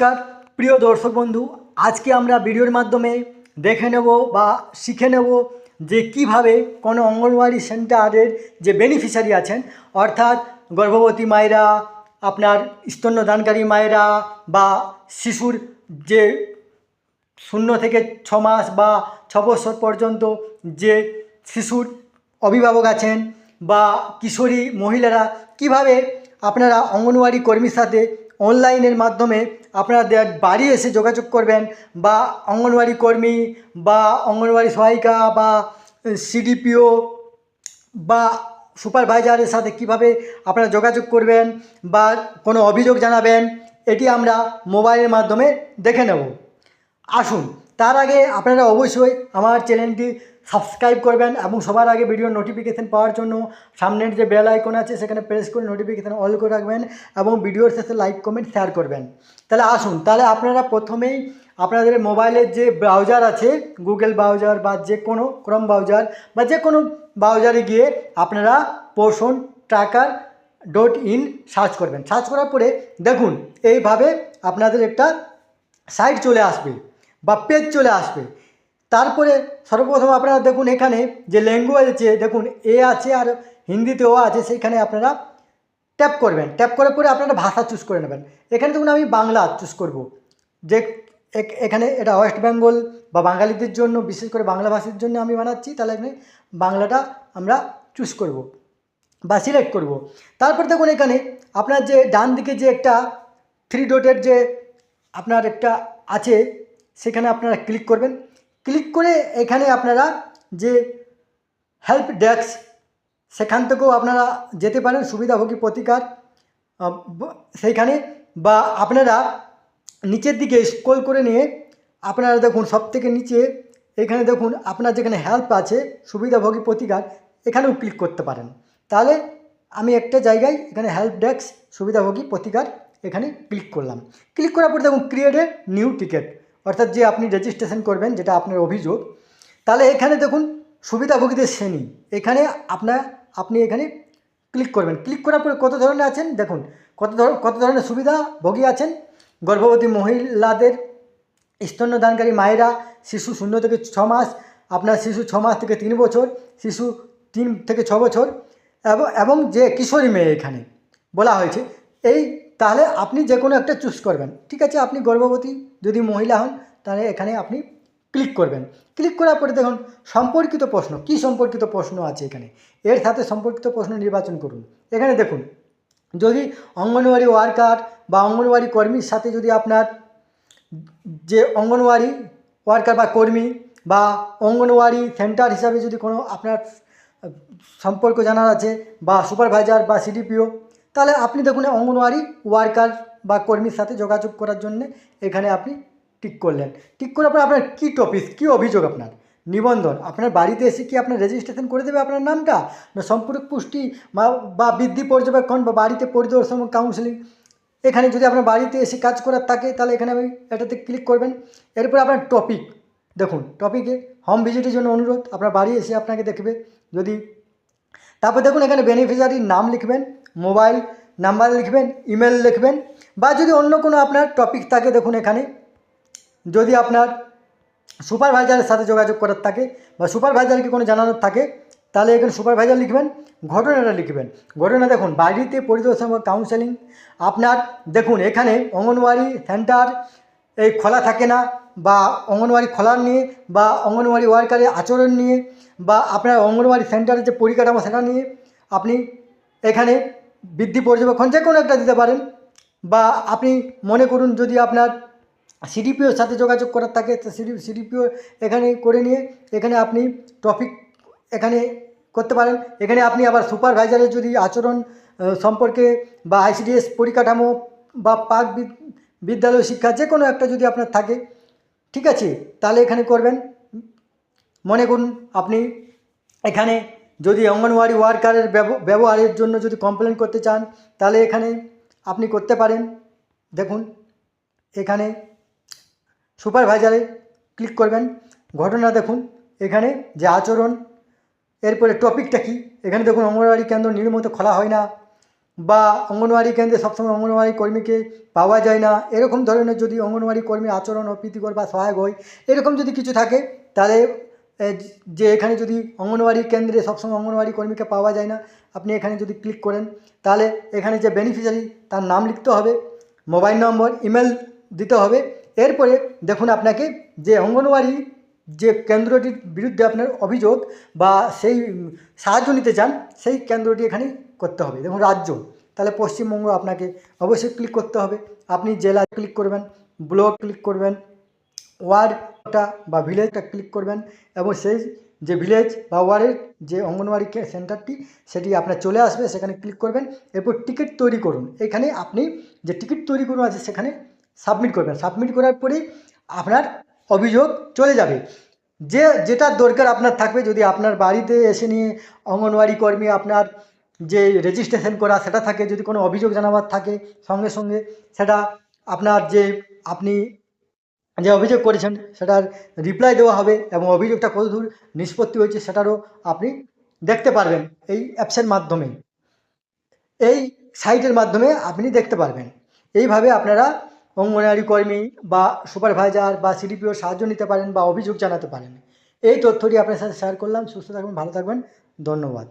নমস্কার, প্রিয় দর্শক বন্ধু, আজকে আমরা ভিডিওর মাধ্যমে দেখে নেব বা শিখে নেব যে কীভাবে কোনো অঙ্গনওয়াড়ি সেন্টারের যে বেনিফিশিয়ারি আছেন, অর্থাৎ গর্ভবতী মায়েরা, আপনার স্তন্যদানকারী মায়েরা বা শিশুর যে শূন্য থেকে ছ মাস বা ছ বছর পর্যন্ত যে শিশুর অভিভাবক আছেন বা কিশোরী মহিলারা কীভাবে আপনারা অঙ্গনওয়াড়ি কর্মীর সাথে অনলাইনের মাধ্যমে আপনাদের বাড়ি এসে যোগাযোগ করবেন বা অঙ্গনওয়াড়ি কর্মী বা অঙ্গনওয়াড়ি সহায়িকা বা সিডিপিও বা সুপারভাইজারের সাথে কীভাবে আপনারা যোগাযোগ করবেন বা কোনো অভিযোগ জানাবেন, এটি আমরা মোবাইলের মাধ্যমে দেখে নেব। আসুন, তার আগে আপনারা অবশ্যই আমার চ্যানেলটি সাবস্ক্রাইব করবেন এবং সবার আগে ভিডিওর নোটিফিকেশান পাওয়ার জন্য সামনের যে বেল আইকন আছে, সেখানে প্রেস করে নোটিফিকেশান অল করে রাখবেন এবং ভিডিওর শেষে লাইক কমেন্ট শেয়ার করবেন। তাহলে আসুন, তাহলে আপনারা প্রথমেই আপনাদের মোবাইলের যে ব্রাউজার আছে গুগল ব্রাউজার বা যে কোনো ক্রম ব্রাউজার বা যে কোনো ব্রাউজারে গিয়ে আপনারা Poshan tracker dot in search করবেন। সার্চ করার পরে দেখুন, এইভাবে আপনাদের একটা সাইট চলে আসবে বা পেজ চলে আসবে। তারপরে সর্বপ্রথম আপনারা দেখুন এখানে যে ল্যাঙ্গুয়েজ আছে দেখুন এ আছে আর হিন্দিতে ও আছে, সেইখানে আপনারা ট্যাপ করবেন। ট্যাপ করার পরে আপনারা ভাষা চুজ করে নেবেন। এখানে দেখুন আমি বাংলা চুজ করব। যে এখ- এখানে এটা ওয়েস্ট বেঙ্গল বা বাঙালিদের জন্য, বিশেষ করে বাংলা ভাষীর জন্য আমি বানাচ্ছি, তাহলে এখানে বাংলাটা আমরা চুজ করব বা সিলেক্ট করব। তারপর দেখুন এখানে আপনার যে ডান দিকে যে একটা থ্রি ডটের যে আপনার একটা আছে, সেখানে আপনারা ক্লিক করবেন। ক্লিক করে এখানে আপনারা যে হেল্প ডেস্ক সেখান থেকেও আপনারা যেতে পারেন, সুবিধাভোগী প্রতিকার সেইখানে বা আপনারা নিচের দিকে স্ক্রল করে নিয়ে আপনারা দেখুন সব থেকে নিচে, এখানে দেখুন আপনার যেখানে হেল্প আছে, সুবিধাভোগী প্রতিকার, এখানেও ক্লিক করতে পারেন। তাহলে আমি একটা জায়গায় এখানে হেল্প ডেস্ক সুবিধাভোগী প্রতিকার এখানে ক্লিক করলাম। ক্লিক করার পর দেখুন ক্রিয়েট এ নিউ টিকিট অর্থাৎ যে আপনি রেজিস্ট্রেশন করবেন, যেটা আপনার অভিযোগ, তাহলে এখানে দেখুন, সুবিধাভোগীদের শ্রেণি। এখানে আপনার, আপনি এখানে ক্লিক করবেন। ক্লিক করার পরে কত ধরনের আছেন? দেখুন, কত ধর, কত ধরনের সুবিধাভোগী আছেন? গর্ভবতী মহিলাদের, স্তন্যদানকারী মায়েরা, শিশু শূন্য থেকে ছ মাস, আপনার শিশু ছ মাস থেকে তিন বছর, শিশু তিন থেকে ছ বছর, এবং এবং যে কিশোরী মেয়ে এখানে বলা হয়েছে, এই তাহলে আপনি যে কোনো একটা চুজ করবেন। ঠিক আছে? আপনি গর্ভবতী যদি মহিলা হন, তাহলে এখানে আপনি ক্লিক করবেন। ক্লিক করার পরে দেখুন, সম্পর্কিত প্রশ্ন। কি সম্পর্কিত প্রশ্ন আছে এখানে? এর সাথে সম্পর্কিত প্রশ্ন নির্বাচন করুন। এখানে দেখুন, যদি অঙ্গনওয়াড়ি ওয়ার্কার বা অঙ্গনওয়াড়ি কর্মীর সাথে যদি আপনার যে অঙ্গনওয়াড়ি ওয়ার্কার বা কর্মী বা অঙ্গনওয়াড়ি সেন্টার হিসাবে যদি কোনো আপনার সম্পর্ক জানার আছে বা সুপারভাইজার বা সিডিপিও তাহলে আপনি দেখুন অঙ্গনওয়াড়ি ওয়ার্কার বা কর্মীর সাথে যোগাযোগ করার জন্য এখানে আপনি টিক করলেন। টিক করার পর আপনার কী টপিক কী অভিযোগ আপনার? নিবন্ধন, আপনার বাড়িতে এসে কি আপনার রেজিস্ট্রেশন করে দেবে আপনার নামটা? না সম্পূরক পুষ্টি বা- বা বৃদ্ধি পর্যবেক্ষণ বা বাড়িতে পরিদর্শন কাউন্সিলিং এখানে যদি আপনার বাড়িতে এসে কাজ করার থাকে, তাহলে এখানে আমি এটাতে ক্লিক করবেন। এরপর আপনার টপিক দেখুন টপিকে হোম ভিজিটের জন্য অনুরোধ। আপনার বাড়ি এসে আপনাকে দেখবে। যদি, তারপর দেখুন এখানে বেনিফিশিয়ারির নাম লিখবেন। মোবাইল, নাম্বার লিখবেন, ইমেল লিখবেন, বা যদি অন্য কোনো আপনার টপিক থাকে দেখুন এখানে, যদি আপনার সুপারভাইজারের সাথে যোগাযোগ করার থাকে, বা সুপারভাইজারকে কোনো জানানোর থাকে, তাহলে এখানে সুপারভাইজার লিখবেন, ঘটনাটা লিখবেন। ঘটনা দেখুন, বাড়িতে পরিদর্শন বা কাউন্সেলিং আপনার দেখুন, এখানে অঙ্গনওয়াড়ি সেন্টার এই খোলা থাকে না, বা অঙ্গনওয়াড়ি খোলার নিয়ে, বা অঙ্গনওয়াড়ি ওয়ার্কারের আচরণ নিয়ে, বা আপনার অঙ্গনওয়াড়ি সেন্টারের যে পরিকাঠামো, সেটা নিয়ে আপনি এখানে বৃদ্ধি পর্যবেক্ষণ যে কোনো একটা দিতে পারেন। বা আপনি মনে করুন যদি আপনার সিডিপিওর সাথে যোগাযোগ করার থাকে সিডি সিডিপিও এখানে করে নিয়ে, এখানে আপনি টপিক এখানে করতে পারেন। এখানে আপনি আবার সুপারভাইজারের যদি আচরণ সম্পর্কে বা আইসিডিএস পরিকাঠামো বা পাক বিদ- বিদ্যালয় শিক্ষা যে কোনো একটা যদি আপনার থাকে, ঠিক আছে? তাহলে এখানে করবেন। মনে করুন আপনি এখানে যদি অঙ্গনওয়াড়ি ওয়ার্কারের ব্যব- ব্যবহারের জন্য যদি কমপ্লেন করতে চান, তাহলে এখানে আপনি করতে পারেন। দেখুন, এখানে সুপারভাইজারে ক্লিক করবেন। ঘটনা দেখুন, এখানে যে আচরণ, এরপরে টপিকটা কি? এখানে দেখুন, অঙ্গনওয়াড়ি কেন্দ্র নিয়মিত খোলা হয় না, বা অঙ্গনওয়াড়ি কেন্দ্রে সবসময় অঙ্গনওয়াড়ি কর্মীকে পাওয়া যায় না। এরকম ধরনের যদি অঙ্গনওয়াড়ি কর্মীর আচরণ অপ্রীতিকর বা সহায়ক হয়, এরকম যদি কিছু থাকে, তাহলে যে এখানে যদি অঙ্গনওয়াড়ি কেন্দ্রে সবসময় অঙ্গনওয়াড়ি কর্মীকে পাওয়া যায় না, আপনি এখানে যদি ক্লিক করেন, তাহলে এখানে যে বেনিফিশিয়ারি তার নাম লিখতে হবে, মোবাইল নম্বর ইমেল দিতে হবে। এরপরে দেখুন আপনাকে যে অঙ্গনওয়াড়ি যে কেন্দ্রটির বিরুদ্ধে আপনার অভিযোগ বা সেই সাহায্য নিতে চান, সেই কেন্দ্রটি এখানে করতে হবে। দেখুন রাজ্য, তাহলে পশ্চিমবঙ্গ আপনাকে অবশ্যই ক্লিক করতে হবে। আপনি জেলা ক্লিক করবেন ব্লক ক্লিক করবেন ওয়ার্ডটা বা ভিলেজটা ক্লিক করবেন এবং সেই যে ভিলেজ বা ওয়ার্ডের যে অঙ্গনওয়াড়ি সেন্টারটি সেটি আপনার চলে আসবে, সেখানে ক্লিক করবেন। এরপর টিকিট তৈরি করুন। এখানে আপনি যে টিকিট তৈরি করুন আছে, সেখানে সাবমিট করবেন। সাবমিট করার পরেই আপনার অভিযোগ চলে যাবে। যে, যেটা দরকার আপনার থাকবে, যদি আপনার বাড়িতে এসে নিয়ে অঙ্গনওয়াড়ি কর্মী আপনার যে রেজিস্ট্রেশন করা, সেটা থাকে। যদি কোনো অভিযোগ জানাবার থাকে, সঙ্গে সঙ্গে সেটা আপনার যে আপনি যে অভিযোগ করেছেন সেটার রিপ্লাই দেওয়া হবে এবং অভিযোগটা কতদূর নিষ্পত্তি হয়েছে সেটারও আপনি দেখতে পারবেন এই অ্যাপসের মাধ্যমে। এই সাইটের মাধ্যমে আপনি দেখতে পারবেন। এইভাবে আপনারা অঙ্গনওয়াড়ি কর্মী বা সুপারভাইজার বা সিডিপিওর সাহায্য নিতে পারেন বা অভিযোগ জানাতে পারেন। এই তথ্যটি আপনার সাথে শেয়ার করলাম। সুস্থ থাকবেন ভালো থাকবেন। ধন্যবাদ।